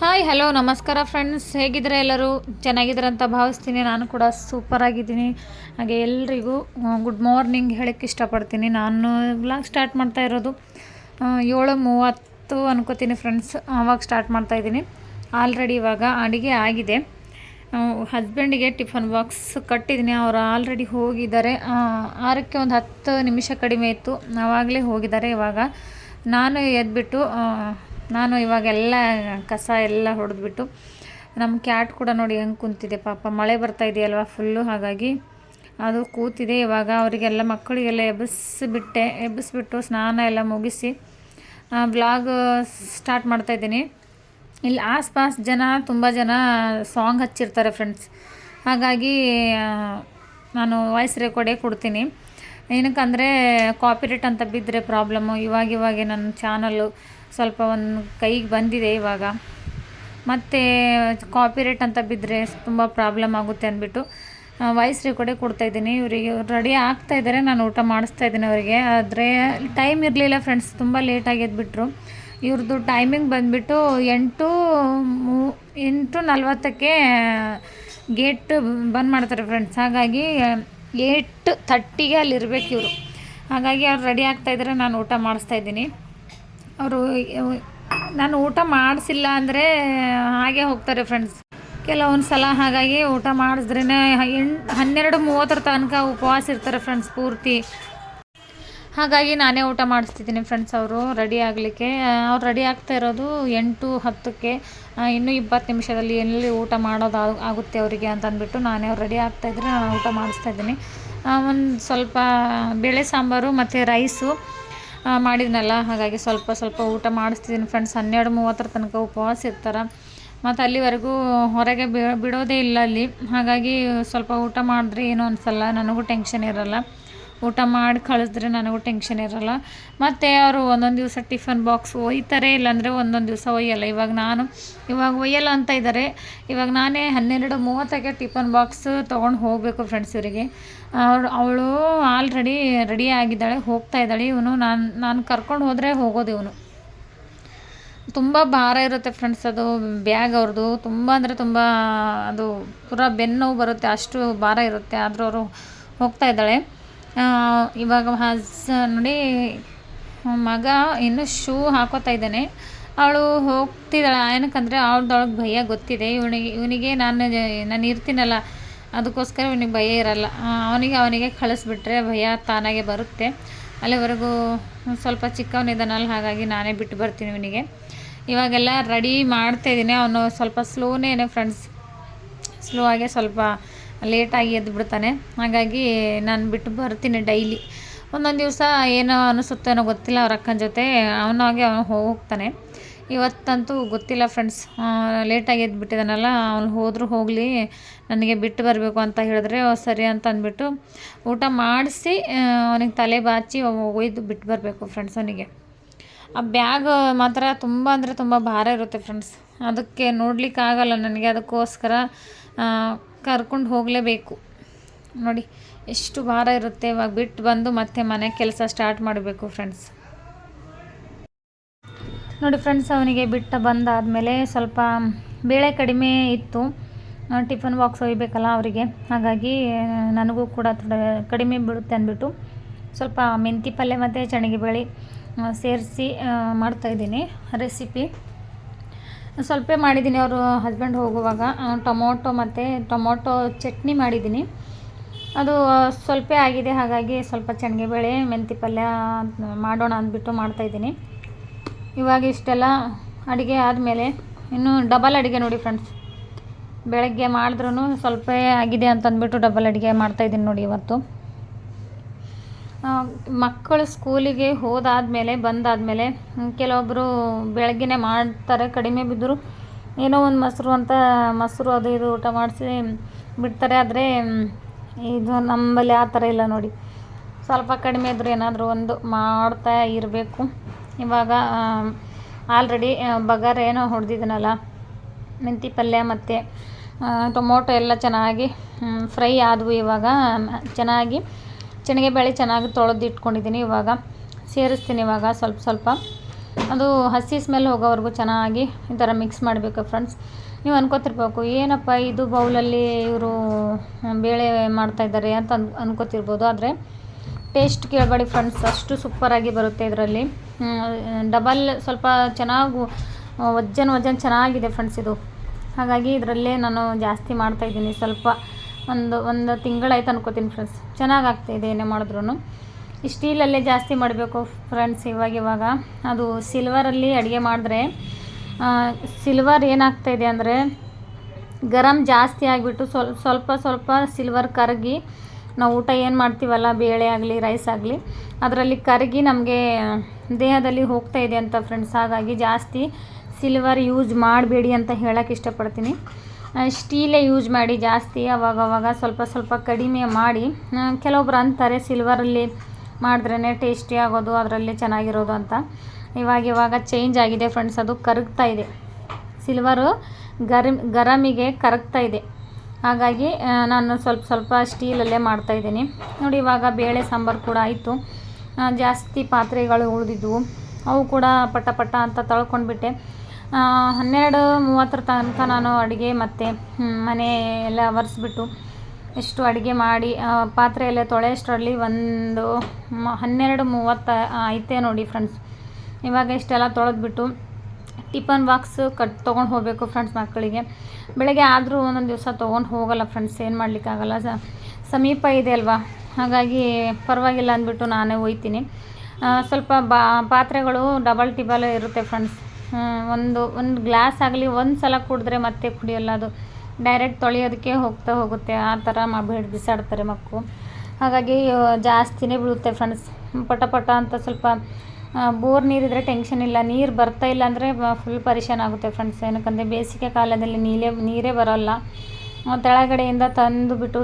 Hi hello ನಮಸ್ಕಾರ friends ಹೇಗಿದ್ರೆ ಎಲ್ಲರೂ? ಚೆನ್ನಾಗಿದ್ರೆ ಅಂತ ಭಾವಿಸ್ತೀನಿ. ನಾನು ಕೂಡ ಸೂಪರ್ ಆಗಿದ್ದೀನಿ. ಹಾಗೆ ಎಲ್ರಿಗೂ ಗುಡ್ ಮಾರ್ನಿಂಗ್ ಹೇಳೋಕ್ಕೆ ಇಷ್ಟಪಡ್ತೀನಿ. ನಾನು ವ್ಲಾಗ್ ಸ್ಟಾರ್ಟ್ ಮಾಡ್ತಾ ಇರೋದು ಏಳು ಮೂವತ್ತು ಅನ್ಕೋತೀನಿ ಫ್ರೆಂಡ್ಸ್ ಆವಾಗ ಸ್ಟಾರ್ಟ್ ಮಾಡ್ತಾ ಇದ್ದೀನಿ. ಆಲ್ರೆಡಿ ಇವಾಗ ಅಡುಗೆ ಆಗಿದೆ. ಹಸ್ಬೆಂಡಿಗೆ ಟಿಫನ್ ಬಾಕ್ಸ್ ಕಟ್ಟಿದ್ದೀನಿ. ಅವರು ಆಲ್ರೆಡಿ ಹೋಗಿದ್ದಾರೆ. ಆರಕ್ಕೆ ಒಂದು ಹತ್ತು ನಿಮಿಷ ಕಡಿಮೆ ಇತ್ತು. ಆವಾಗಲೇ ಹೋಗಿದ್ದಾರೆ ಇವಾಗ. ನಾನು ಎದ್ಬಿಟ್ಟು ನಾನು ಇವಾಗೆಲ್ಲ ಕಸ ಎಲ್ಲ ಹೊಡೆದ್ಬಿಟ್ಟು, ನಮ್ಮ ಕ್ಯಾಟ್ ಕೂಡ ನೋಡಿ ಹೆಂಗೆ ಕುಂತಿದೆ ಪಾಪ. ಮಳೆ ಬರ್ತಾ ಇದೆಯಲ್ವ ಫುಲ್ಲು ಹಾಗಾಗಿ. ಅದು ಕೂತಿದೆ, ಇವಾಗ ಅವರಿಗೆಲ್ಲ ಮಕ್ಕಳಿಗೆಲ್ಲ ಎಬ್ಬಿಸ್ಬಿಟ್ಟೆ, ಎಬ್ಬಿಸ್ಬಿಟ್ಟು ಸ್ನಾನ ಎಲ್ಲ ಮುಗಿಸಿ ಬ್ಲಾಗ್ ಸ್ಟಾರ್ಟ್ ಮಾಡ್ತಾಯಿದ್ದೀನಿ ಇಲ್ಲಿ ಆಸ್ಪಾಸ್ ಜನ, ತುಂಬ ಜನ ಸಾಂಗ್ ಹಚ್ಚಿರ್ತಾರೆ ಫ್ರೆಂಡ್ಸ್ ಹಾಗಾಗಿ ನಾನು ವಾಯ್ಸ್ ರೆಕಾರ್ಡೇ ಕೊಡ್ತೀನಿ. ಏನಕ್ಕಂದರೆ ಕಾಪಿರೇಟ್ ಅಂತ ಬಿದ್ದರೆ ಪ್ರಾಬ್ಲಮ್ಮು ಇವಾಗ ನನ್ನ ಚಾನಲ್ಲು ಸ್ವಲ್ಪ ಒಂದು ಕೈಗೆ ಬಂದಿದೆ ಇವಾಗ. ಮತ್ತು ಕಾಪಿರೇಟ್ ಅಂತ ಬಿದ್ದರೆ ತುಂಬ ಪ್ರಾಬ್ಲಮ್ ಆಗುತ್ತೆ ಅಂದ್ಬಿಟ್ಟು ವಾಯ್ಸ್ ರೆಕಾರ್ಡೇ ಕೊಡ್ತಾಯಿದ್ದೀನಿ ಇವರಿಗೆ ರೆಡಿ ಆಗ್ತಾ ಇದ್ದಾರೆ, ನಾನು ಊಟ ಮಾಡಿಸ್ತಾ ಇದ್ದೀನಿ ಅವರಿಗೆ. ಆದರೆ ಟೈಮ್ ಇರಲಿಲ್ಲ ಫ್ರೆಂಡ್ಸ್ ತುಂಬ ಲೇಟಾಗಿ ಎದ್ಬಿಟ್ರು. ಇವ್ರದ್ದು ಟೈಮಿಂಗ್ ಬಂದುಬಿಟ್ಟು ಎಂಟು ಮೂ, ಎಂಟು ನಲ್ವತ್ತಕ್ಕೆ ಗೇಟ್ ಬಂದ್ ಮಾಡ್ತಾರೆ ಫ್ರೆಂಡ್ಸ್ ಹಾಗಾಗಿ ಏಟ್ ಥರ್ಟಿಗೆ ಅಲ್ಲಿ ಇರಬೇಕು ಇವರು. ಹಾಗಾಗಿ ಅವ್ರು ರೆಡಿ ಆಗ್ತಾಯಿದ್ರೆ ನಾನು ಊಟ ಮಾಡಿಸ್ತಾ ಇದ್ದೀನಿ. ಅವರು ನಾನು ಊಟ ಮಾಡಿಸಿಲ್ಲ ಅಂದರೆ ಹಾಗೆ ಹೋಗ್ತಾರೆ ಫ್ರೆಂಡ್ಸ್ ಕೆಲವೊಂದು ಸಲ ಹಾಗಾಗಿ ಊಟ ಮಾಡಿಸಿದ್ರೇ ಎಂಟು ಹನ್ನೆರಡು ಮೂವತ್ತರ ತನಕ ಉಪವಾಸ ಇರ್ತಾರೆ ಫ್ರೆಂಡ್ಸ್ ಪೂರ್ತಿ. ಹಾಗಾಗಿ ನಾನೇ ಊಟ ಮಾಡಿಸ್ತಿದ್ದೀನಿ ಫ್ರೆಂಡ್ಸ್ ಅವರು ರೆಡಿ ಆಗಲಿಕ್ಕೆ. ಅವ್ರು ರೆಡಿ ಆಗ್ತಾ ಇರೋದು ಎಂಟು ಹತ್ತಕ್ಕೆ. ಇನ್ನೂ ಇಪ್ಪತ್ತು ನಿಮಿಷದಲ್ಲಿ ಎಲ್ಲಿ ಊಟ ಮಾಡೋದು ಆಗ್- ಆಗುತ್ತೆ ಅವರಿಗೆ ಅಂತ ಅಂದ್ಬಿಟ್ಟು ನಾನೇ ಅವ್ರು ರೆಡಿ ಆಗ್ತಾಯಿದ್ರೆ ನಾನು ಊಟ ಮಾಡಿಸ್ತಾ ಇದ್ದೀನಿ. ಒಂದು ಸ್ವಲ್ಪ ಬೇಳೆ ಸಾಂಬಾರು ಮತ್ತು ರೈಸು ಮಾಡಿದ್ನಲ್ಲ. ಹಾಗಾಗಿ ಸ್ವಲ್ಪ ಸ್ವಲ್ಪ ಊಟ ಮಾಡಿಸ್ತಿದ್ದೀನಿ ಫ್ರೆಂಡ್ಸ್ ಹನ್ನೆರಡು ಮೂವತ್ತರ ತನಕ ಉಪವಾಸ ಇರ್ತಾರೆ. ಮತ್ತು ಅಲ್ಲಿವರೆಗೂ ಹೊರಗೆ ಬಿಡೋದೇ ಇಲ್ಲ ಅಲ್ಲಿ. ಹಾಗಾಗಿ ಸ್ವಲ್ಪ ಊಟ ಮಾಡಿದ್ರೆ ಏನೂ ಅನಿಸಲ್ಲ ನನಗೂ ಟೆನ್ಷನ್ ಇರಲ್ಲ. ಊಟ ಮಾಡಿ ಕಳಿಸಿದ್ರೆ ನನಗೂ ಟೆನ್ಷನ್ ಇರಲ್ಲ. ಮತ್ತು ಅವರು ಒಂದೊಂದು ದಿವಸ ಟಿಫನ್ ಬಾಕ್ಸ್ ಒಯ್ತಾರೆ, ಇಲ್ಲಾಂದರೆ ಒಂದೊಂದು ದಿವಸ ಒಯ್ಯಲ್ಲ. ಇವಾಗ ನಾನು, ಇವಾಗ ಒಯ್ಯಲ್ಲ ಅಂತ ಇದ್ದಾರೆ ಇವಾಗ ನಾನೇ ಹನ್ನೆರಡು ಮೂವತ್ತಕ್ಕೆ ಟಿಫನ್ ಬಾಕ್ಸ್ ತೊಗೊಂಡು ಹೋಗಬೇಕು ಫ್ರೆಂಡ್ಸ್ ಇವರಿಗೆ. ಅವಳು ಅವಳು ಆಲ್ರೆಡಿ ರೆಡಿ ಆಗಿದ್ದಾಳೆ, ಹೋಗ್ತಾ ಇದ್ದಾಳೆ. ಇವನು ನಾನು ನಾನು ಕರ್ಕೊಂಡು ಹೋದರೆ ಹೋಗೋದು ಇವನು. ತುಂಬ ಭಾರ ಇರುತ್ತೆ ಫ್ರೆಂಡ್ಸ್ ಅದು ಬ್ಯಾಗ್ ಅವ್ರದ್ದು ತುಂಬ ಅಂದರೆ ತುಂಬ ಅದು ಪೂರಾ ಬೆನ್ನು ಬರುತ್ತೆ, ಅಷ್ಟು ಭಾರ ಇರುತ್ತೆ. ಆದರೂ ಅವರು ಹೋಗ್ತಾ ಇದ್ದಾಳೆ. ಇವಾಗ ಹಸ್ ನೋಡಿ ಮಗ ಇನ್ನೂ ಶೂ ಹಾಕೋತಾ ಇದ್ದಾನೆ. ಅವಳು ಹೋಗ್ತಿದ್ದಾಳೆ. ಏನಕ್ಕಂದರೆ ಅವಳದೊಳಗೆ ಭಯ ಗೊತ್ತಿದೆ. ಇವನಿಗೆ ಇವನಿಗೆ ನಾನು ನಾನು ಇರ್ತೀನಲ್ಲ, ಅದಕ್ಕೋಸ್ಕರ ಇವನಿಗೆ ಭಯ ಇರಲ್ಲ. ಅವನಿಗೆ ಅವನಿಗೆ ಕಳಿಸ್ಬಿಟ್ರೆ ಭಯ ತಾನಾಗೆ ಬರುತ್ತೆ. ಅಲ್ಲಿವರೆಗೂ ಸ್ವಲ್ಪ ಚಿಕ್ಕವನಿದ್ದಾನಲ್ಲ ಹಾಗಾಗಿ ನಾನೇ ಬಿಟ್ಟು ಬರ್ತೀನಿ ಇವನಿಗೆ. ಇವಾಗೆಲ್ಲ ರೆಡಿ ಮಾಡ್ತಾಯಿದ್ದೀನಿ ಅವನು ಸ್ವಲ್ಪ ಸ್ಲೋನೇ ಫ್ರೆಂಡ್ಸ್ ಸ್ಲೋ ಆಗಿ ಸ್ವಲ್ಪ ಲೇಟಾಗಿ ಎದ್ದು ಬಿಡ್ತಾನೆ. ಹಾಗಾಗಿ ನಾನು ಬಿಟ್ಟು ಬರ್ತೀನಿ ಡೈಲಿ. ಒಂದೊಂದು ದಿವಸ ಏನೋ ಅನಿಸುತ್ತೇನೋ ಗೊತ್ತಿಲ್ಲ ಅವ್ರ ಅಕ್ಕನ ಜೊತೆ. ಅವನಾಗೆ ಅವನು ಹೋಗ್ತಾನೆ. ಇವತ್ತಂತೂ ಗೊತ್ತಿಲ್ಲ ಫ್ರೆಂಡ್ಸ್ ಲೇಟಾಗಿ ಎದ್ದು ಬಿಟ್ಟಿದ್ದಾನಲ್ಲ, ಅವ್ನು ಹೋದರೂ ಹೋಗಲಿ, ನನಗೆ ಬಿಟ್ಟು ಬರಬೇಕು ಅಂತ ಹೇಳಿದ್ರೆ ಸರಿ ಅಂತ ಅಂದ್ಬಿಟ್ಟು ಊಟ ಮಾಡಿಸಿ ಅವನಿಗೆ ತಲೆ ಬಾಚಿ ಒಯ್ದು ಬಿಟ್ಟು ಬರಬೇಕು ಫ್ರೆಂಡ್ಸ್ ಅವನಿಗೆ. ಆ ಬ್ಯಾಗ್ ಮಾತ್ರ ತುಂಬ ಅಂದರೆ ತುಂಬ ಭಾರ ಇರುತ್ತೆ ಫ್ರೆಂಡ್ಸ್ ಅದಕ್ಕೆ ನೋಡಲಿಕ್ಕಾಗಲ್ಲ ನನಗೆ. ಅದಕ್ಕೋಸ್ಕರ ಕರ್ಕೊಂಡು ಹೋಗಲೇಬೇಕು. ನೋಡಿ, ಎಷ್ಟು ಭಾರ ಇರುತ್ತೆ ಇವಾಗ ಬಿಟ್ಟು ಬಂದು ಮತ್ತೆ ಮನೆ ಕೆಲಸ ಸ್ಟಾರ್ಟ್ ಮಾಡಬೇಕು ಫ್ರೆಂಡ್ಸ್ ನೋಡಿ ಫ್ರೆಂಡ್ಸ್ ಅವನಿಗೆ ಬಿಟ್ಟ ಬಂದಾದಮೇಲೆ ಸ್ವಲ್ಪ ಬೇಳೆ ಕಡಿಮೆ ಇತ್ತು. ಟಿಫನ್ ಬಾಕ್ಸ್ ಒಯ್ಯಬೇಕಲ್ಲ ಅವರಿಗೆ. ಹಾಗಾಗಿ, ನನಗೂ ಕೂಡ ಕಡಿಮೆ ಬಿಡುತ್ತೆ ಅಂದ್ಬಿಟ್ಟು ಸ್ವಲ್ಪ ಮೆಂತಿ ಪಲ್ಯ ಮತ್ತು ಚಣಿಗೆ ಬೇಳೆ ಸೇರಿಸಿ ಮಾಡ್ತಾಯಿದ್ದೀನಿ ರೆಸಿಪಿ ಸ್ವಲ್ಪ ಮಾಡಿದ್ದೀನಿ. ಅವರು ಹಸ್ಬೆಂಡ್ ಹೋಗುವಾಗ ಟೊಮೊಟೊ ಮತ್ತು ಟೊಮೊಟೊ ಚಟ್ನಿ ಮಾಡಿದ್ದೀನಿ. ಅದು ಸ್ವಲ್ಪ ಆಗಿದೆ. ಹಾಗಾಗಿ ಸ್ವಲ್ಪ ಬೇಳೆ ಮೆಂತಿ ಪಲ್ಯ ಮಾಡೋಣ ಅಂದ್ಬಿಟ್ಟು ಮಾಡ್ತಾಯಿದ್ದೀನಿ ಇವಾಗ ಇಷ್ಟೆಲ್ಲ. ಅಡುಗೆ ಆದಮೇಲೆ ಇನ್ನು ಡಬಲ್ ಅಡುಗೆ ನೋಡಿ ಫ್ರೆಂಡ್ಸ್ ಬೆಳಗ್ಗೆ ಮಾಡಿದ್ರೂ ಸ್ವಲ್ಪ ಆಗಿದೆ ಅಂತಂದ್ಬಿಟ್ಟು ಡಬಲ್ ಅಡುಗೆ ಮಾಡ್ತಾಯಿದ್ದೀನಿ ನೋಡಿ ಇವತ್ತು. ಮಕ್ಕಳು ಸ್ಕೂಲಿಗೆ ಹೋದಾದಮೇಲೆ, ಬಂದಾದಮೇಲೆ ಕೆಲವೊಬ್ಬರು ಬೆಳಗ್ಗೆನೇ ಮಾಡ್ತಾರೆ, ಕಡಿಮೆ ಬಿದ್ದರು ಏನೋ ಒಂದು ಮೊಸರು ಅಂತ ಮೊಸರು ಅದು ಇದು ಊಟ ಮಾಡಿಸಿ ಬಿಡ್ತಾರೆ. ಆದರೆ ಇದು ನಮ್ಮಲ್ಲಿ ಆ ಥರ ಇಲ್ಲ ನೋಡಿ. ಸ್ವಲ್ಪ ಕಡಿಮೆ ಇದ್ದರೂ ಏನಾದರೂ ಒಂದು ಮಾಡ್ತಾ ಇರಬೇಕು. ಇವಾಗ ಆಲ್ರೆಡಿ ಬಗಾರ ಏನೋ ಹೊಡೆದಿದ್ದೀನಲ್ಲ ಮೆಂತಿ ಪಲ್ಯ ಮತ್ತು ಟೊಮೊಟೊ ಎಲ್ಲ ಚೆನ್ನಾಗಿ ಫ್ರೈ ಆದವು ಇವಾಗ. ಚೆನ್ನಾಗಿ ಬೇಳೆ ಚೆನ್ನಾಗಿ ತೊಳೆದು ಇಟ್ಕೊಂಡಿದ್ದೀನಿ. ಇವಾಗ ಸೇರಿಸ್ತೀನಿ ಇವಾಗ ಸ್ವಲ್ಪ ಸ್ವಲ್ಪ. ಅದು ಹಸಿ ಸ್ಮೆಲ್ ಹೋಗೋವರೆಗೂ ಚೆನ್ನಾಗಿ ಈ ಥರ ಮಿಕ್ಸ್ ಮಾಡಬೇಕು ಫ್ರೆಂಡ್ಸ್ ನೀವು ಅನ್ಕೋತಿರ್ಬೇಕು, ಏನಪ್ಪ ಇದು ಬೌಲಲ್ಲಿ ಇವರು ಬೇಳೆ ಮಾಡ್ತಾಯಿದ್ದಾರೆ ಅಂತ ಅನ್, ಅನ್ಕೋತಿರ್ಬೋದು. ಆದರೆ ಟೇಸ್ಟ್ ಕೇಳಬೇಡಿ ಫ್ರೆಂಡ್ಸ್ ಅಷ್ಟು ಸೂಪರಾಗಿ ಬರುತ್ತೆ ಇದರಲ್ಲಿ. ಡಬಲ್ ಸ್ವಲ್ಪ ಚೆನ್ನಾಗಿ, ವಜ್ಜನ್ ವಜ್ಜನ್ ಚೆನ್ನಾಗಿದೆ ಫ್ರೆಂಡ್ಸ್ ಇದು. ಹಾಗಾಗಿ ಇದರಲ್ಲೇ ನಾನು ಜಾಸ್ತಿ ಮಾಡ್ತಾಯಿದ್ದೀನಿ ಸ್ವಲ್ಪ. ಒಂದು ಒಂದು ತಿಂಗಳಾಯ್ತು ಅನ್ಕೋತೀನಿ ಫ್ರೆಂಡ್ಸ್ ಚೆನ್ನಾಗಿ ಏನೇ ಮಾಡಿದ್ರು ಈ ಸ್ಟೀಲಲ್ಲೇ ಜಾಸ್ತಿ ಮಾಡಬೇಕು ಫ್ರೆಂಡ್ಸ್ ಇವಾಗ ಇವಾಗ. ಅದು ಸಿಲ್ವರಲ್ಲಿ ಅಡುಗೆ ಮಾಡಿದ್ರೆ ಸಿಲ್ವರ್ ಏನಾಗ್ತಾಯಿದೆ ಅಂದರೆ, ಗರಂ ಜಾಸ್ತಿ ಆಗಿಬಿಟ್ಟು ಸ್ವಲ್ಪ ಸ್ವಲ್ಪ ಸ್ವಲ್ಪ ಸಿಲ್ವರ್ ಕರಗಿ, ನಾವು ಊಟ ಏನು ಮಾಡ್ತೀವಲ್ಲ, ಬೇಳೆ ಆಗಲಿ ರೈಸ್ ಆಗಲಿ, ಅದರಲ್ಲಿ ಕರಗಿ ನಮಗೆ ದೇಹದಲ್ಲಿ ಹೋಗ್ತಾ ಇದೆ ಅಂತ ಫ್ರೆಂಡ್ಸ್ ಹಾಗಾಗಿ ಜಾಸ್ತಿ ಸಿಲ್ವರ್ ಯೂಸ್ ಮಾಡಬೇಡಿ ಅಂತ ಹೇಳೋಕ್ಕೆ ಇಷ್ಟಪಡ್ತೀನಿ. ಸ್ಟೀಲೇ ಯೂಸ್ ಮಾಡಿ ಜಾಸ್ತಿ, ಅವಾಗವಾಗ ಅವಾಗ ಸ್ವಲ್ಪ ಸ್ವಲ್ಪ ಕಡಿಮೆ ಮಾಡಿ. ಕೆಲವೊಬ್ರು ಅಂತಾರೆ ಸಿಲ್ವರಲ್ಲಿ ಮಾಡಿದ್ರೇ ಟೇಸ್ಟಿ ಆಗೋದು, ಅದರಲ್ಲಿ ಚೆನ್ನಾಗಿರೋದು ಅಂತ. ಇವಾಗ ಇವಾಗ ಚೇಂಜ್ ಆಗಿದೆ ಫ್ರೆಂಡ್ಸ್ ಅದು ಕರಗ್ತಾ ಇದೆ. ಸಿಲ್ವರು ಗರಮ್ ಗರಮಿಗೆ ಕರಗ್ತಾ ಇದೆ. ಹಾಗಾಗಿ ನಾನು ಸ್ವಲ್ಪ ಸ್ವಲ್ಪ ಸ್ಟೀಲಲ್ಲೇ ಮಾಡ್ತಾಯಿದ್ದೀನಿ ನೋಡಿ, ಇವಾಗ ಬೇಳೆ ಸಾಂಬಾರು ಕೂಡ ಆಯಿತು. ಜಾಸ್ತಿ ಪಾತ್ರೆಗಳು ಉಳಿದಿದ್ವು. ಅವು ಕೂಡ ಪಟ ಪಟ ಅಂತ ತೊಳ್ಕೊಂಡ್ಬಿಟ್ಟೆ. ಹನ್ನೆರಡು, ಮೂವತ್ತರ ತನಕ ನಾನು ಅಡುಗೆ ಮತ್ತು ಮನೆ ಎಲ್ಲ ಒರೆಸ್ಬಿಟ್ಟು ಎಷ್ಟು ಅಡುಗೆ ಮಾಡಿ ಪಾತ್ರೆ ಎಲ್ಲ ತೊಳೆಯೋಷ್ಟರಲ್ಲಿ ಒಂದು ಹನ್ನೆರಡು, ಮೂವತ್ತು ಐತೆ ನೋಡಿ ಫ್ರೆಂಡ್ಸ್ ಇವಾಗ ಇಷ್ಟೆಲ್ಲ ತೊಳೆದ್ಬಿಟ್ಟು ಟಿಫನ್ ಬಾಕ್ಸ್ ಕಟ್ ತೊಗೊಂಡು ಹೋಗಬೇಕು ಫ್ರೆಂಡ್ಸ್ ಮಕ್ಕಳಿಗೆ. ಬೆಳಗ್ಗೆ ಆದರೂ ಒಂದೊಂದು ದಿವಸ ತೊಗೊಂಡು ಹೋಗಲ್ಲ ಫ್ರೆಂಡ್ಸ್ ಏನು ಮಾಡಲಿಕ್ಕಾಗಲ್ಲ. ಸಮೀಪ ಇದೆ ಅಲ್ವಾ? ಹಾಗಾಗಿ ಪರವಾಗಿಲ್ಲ ಅಂದ್ಬಿಟ್ಟು ನಾನೇ ಒಯ್ತೀನಿ ಸ್ವಲ್ಪ ಬಾ, ಪಾತ್ರೆಗಳು ಡಬಲ್ ಟಿಬಲ್ ಇರುತ್ತೆ ಫ್ರೆಂಡ್ಸ್ ಒಂದು ಒಂದು ಗ್ಲಾಸ್ ಆಗಲಿ, ಒಂದು ಸಲ ಕುಡಿದ್ರೆ ಮತ್ತೆ ಕುಡಿಯೋಲ್ಲ. ಅದು ಡೈರೆಕ್ಟ್ ತೊಳೆಯೋದಕ್ಕೆ ಹೋಗ್ತಾ ಹೋಗುತ್ತೆ. ಆ ಥರ ಮಾಡಿ ಬಿಸಾಡ್ತಾರೆ ಮಕ್ಕಳು ಹಾಗಾಗಿ ಜಾಸ್ತಿನೇ ಬೀಳುತ್ತೆ ಫ್ರೆಂಡ್ಸ್ ಪಟ ಪಟ ಅಂತ ಸ್ವಲ್ಪ ಬೋರ್ ನೀರಿದ್ರೆ ಟೆನ್ಷನ್ ಇಲ್ಲ. ನೀರು ಬರ್ತಾ ಇಲ್ಲ ಅಂದರೆ ಫುಲ್ ಪರಿಶಾನ ಆಗುತ್ತೆ ಫ್ರೆಂಡ್ಸ್ ಏನಕ್ಕಂದರೆ ಬೇಸಿಗೆ ಕಾಲದಲ್ಲಿ ನೀರೇ ನೀರೇ ಬರೋಲ್ಲ. ತೆಳಗಡೆಯಿಂದ ತಂದು ಬಿಟ್ಟು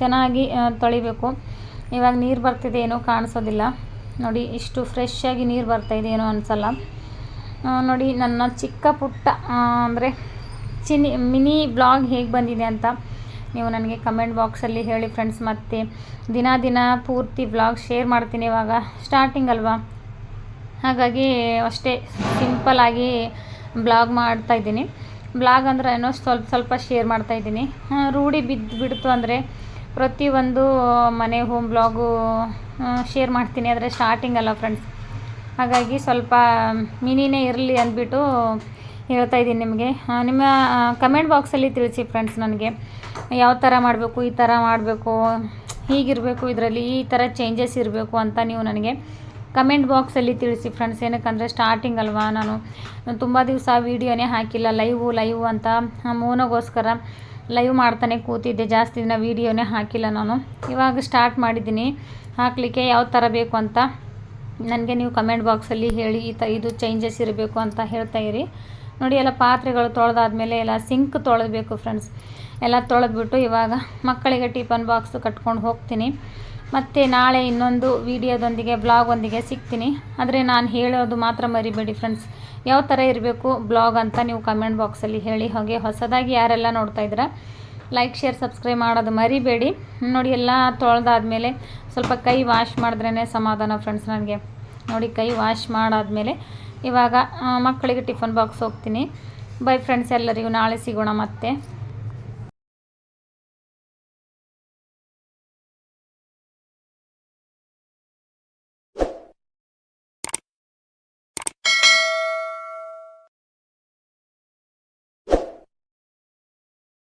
ಚೆನ್ನಾಗಿ ತೊಳಿಬೇಕು. ಇವಾಗ ನೀರು ಬರ್ತಿದೆ, ಏನೋ ಕಾಣಿಸೋದಿಲ್ಲ. ನೋಡಿ, ಇಷ್ಟು ಫ್ರೆಶ್ ಆಗಿ ನೀರು ಬರ್ತಾಯಿದೆ ಏನೋ ಅನಿಸಲ್ಲ. ನೋಡಿ, ನನ್ನ ಚಿಕ್ಕ ಪುಟ್ಟ ಅಂದರೆ ಚಿನಿ, ಮಿನಿ ಬ್ಲಾಗ್ ಹೇಗೆ ಬಂದಿದೆ ಅಂತ ನೀವು ನನಗೆ ಕಮೆಂಟ್ ಬಾಕ್ಸಲ್ಲಿ ಹೇಳಿ ಫ್ರೆಂಡ್ಸ್ ಮತ್ತೆ ದಿನ ದಿನ ಪೂರ್ತಿ ಬ್ಲಾಗ್ ಶೇರ್ ಮಾಡ್ತೀನಿ ಇವಾಗ. ಸ್ಟಾರ್ಟಿಂಗ್ ಅಲ್ವಾ? ಹಾಗಾಗಿ ಅಷ್ಟೇ ಸಿಂಪಲಾಗಿ ಬ್ಲಾಗ್ ಮಾಡ್ತಾಯಿದ್ದೀನಿ ಬ್ಲಾಗ್ ಅಂದ್ರೆ ಏನೋ ಸ್ವಲ್ಪ ಸ್ವಲ್ಪ ಶೇರ್ ಮಾಡ್ತಾಯಿದ್ದೀನಿ ರೂಢಿ ಬಿದ್ದು ಬಿಡ್ತು ಅಂದರೆ ಪ್ರತಿಯೊಂದು ಮನೆ ಹೋಮ್ ಬ್ಲಾಗು ಶೇರ್ ಮಾಡ್ತೀನಿ. ಆದರೆ ಸ್ಟಾರ್ಟಿಂಗ್ ಅಲ್ಲ ಫ್ರೆಂಡ್ಸ್ ಹಾಗಾಗಿ ಸ್ವಲ್ಪ ಮಿನಿನೇ ಇರಲಿ ಅಂದ್ಬಿಟ್ಟು ಹೇಳ್ತಾ ಇದ್ದೀನಿ ನಿಮಗೆ. ನಿಮ್ಮ ಕಮೆಂಟ್ ಬಾಕ್ಸಲ್ಲಿ ತಿಳಿಸಿ ಫ್ರೆಂಡ್ಸ್ ನನಗೆ. ಯಾವ ಥರ ಮಾಡಬೇಕು, ಈ ಥರ ಮಾಡಬೇಕು, ಹೀಗಿರಬೇಕು, ಇದರಲ್ಲಿ ಈ ಥರ ಚೇಂಜಸ್ ಇರಬೇಕು ಅಂತ ನೀವು ನನಗೆ ಕಮೆಂಟ್ ಬಾಕ್ಸಲ್ಲಿ ತಿಳಿಸಿ ಫ್ರೆಂಡ್ಸ್ ಏನಕ್ಕಂದರೆ ಸ್ಟಾರ್ಟಿಂಗ್ ಅಲ್ವಾ, ನಾನು ತುಂಬ ದಿವಸ ವೀಡಿಯೋನೇ ಹಾಕಿಲ್ಲ ಲೈವು ಲೈವು ಅಂತ. ಮೌನಗೋಸ್ಕರ ಲೈವ್ ಮಾಡ್ತಾನೆ ಕೂತಿದ್ದೆ, ಜಾಸ್ತಿ ದಿನ ವೀಡಿಯೋನೇ ಹಾಕಿಲ್ಲ ನಾನು. ಇವಾಗ ಸ್ಟಾರ್ಟ್ ಮಾಡಿದ್ದೀನಿ. ಹಾಕಲಿಕ್ಕೆ ಯಾವ ಥರ ಬೇಕು ಅಂತ ನನಗೆ ನೀವು ಕಮೆಂಟ್ ಬಾಕ್ಸಲ್ಲಿ ಹೇಳಿ ಈ ತ ಇದು ಚೇಂಜಸ್ ಇರಬೇಕು ಅಂತ ಹೇಳ್ತಾ ಇರಿ. ನೋಡಿ, ಎಲ್ಲ ಪಾತ್ರೆಗಳು ತೊಳೆದಾದ್ಮೇಲೆ ಎಲ್ಲ ಸಿಂಕ್ ತೊಳೆದಬೇಕು ಫ್ರೆಂಡ್ಸ್ ಎಲ್ಲ ತೊಳೆದ್ಬಿಟ್ಟು ಇವಾಗ ಮಕ್ಕಳಿಗೆ ಟಿಫನ್ ಬಾಕ್ಸು ಕಟ್ಕೊಂಡು ಹೋಗ್ತೀನಿ. ಮತ್ತು ನಾಳೆ ಇನ್ನೊಂದು ವಿಡಿಯೋದೊಂದಿಗೆ ಬ್ಲಾಗೊಂದಿಗೆ ಸಿಗ್ತೀನಿ. ಆದರೆ ನಾನು ಹೇಳೋದು ಮಾತ್ರ ಮರಿಬೇಡಿ ಫ್ರೆಂಡ್ಸ್ ಯಾವ ಥರ ಇರಬೇಕು ಬ್ಲಾಗ್ ಅಂತ ನೀವು ಕಮೆಂಟ್ ಬಾಕ್ಸಲ್ಲಿ ಹೇಳಿ. ಹಾಗೆ ಹೊಸದಾಗಿ ಯಾರೆಲ್ಲ ನೋಡ್ತಾ ಇದ್ದೀರಾ ಲೈಕ್ ಶೇರ್ ಸಬ್ಸ್ಕ್ರೈಬ್ ಮಾಡೋದು ಮರಿಬೇಡಿ. ನೋಡಿ, ಎಲ್ಲ ತೊಳೆದಾದ್ಮೇಲೆ ಸ್ವಲ್ಪ ಕೈ ವಾಶ್ ಮಾಡಿದ್ರೇ ಸಮಾಧಾನ ಫ್ರೆಂಡ್ಸ್ ನನಗೆ. ನೋಡಿ, ಕೈ ವಾಶ್ ಮಾಡಾದಮೇಲೆ ಇವಾಗ ಮಕ್ಕಳಿಗೆ ಟಿಫನ್ ಬಾಕ್ಸ್ ಹೋಗ್ತೀನಿ. ಬೈ ಫ್ರೆಂಡ್ಸ್ ಎಲ್ಲರಿಗೂ, ನಾಳೆ ಸಿಗೋಣ ಮತ್ತೆ.